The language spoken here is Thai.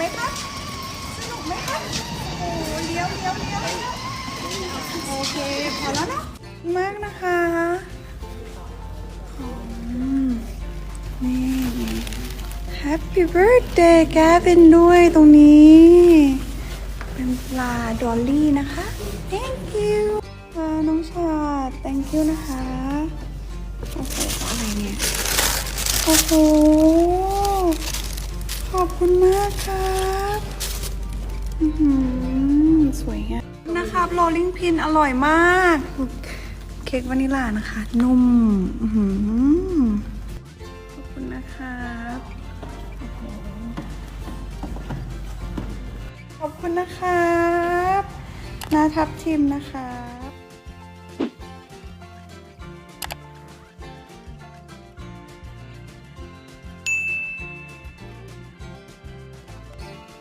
มครัสนุกไหมคะโอ้เลี้ยวเลี้ยวเลี้ยวเลี้ยวโอเค พอแล้วเนาะมากนะคะนี่ Happy birthday แกเป็นด้วยตรงนี้ เป็นปลาดอลลี่นะคะ Thank you ค่ะน้องชาด Thank you นะคะ โอ้โหอะไรเนี่ย โอ้โห อบคุณมากครับอื้อหือสวยงามนะครับโรลลิ่งพินอร่อยมาก เค้กวานิลลานะคะ นุ่มอื้อหือขอบคุณนะครับขอบคุณนะครับนาทับทิมนะคะ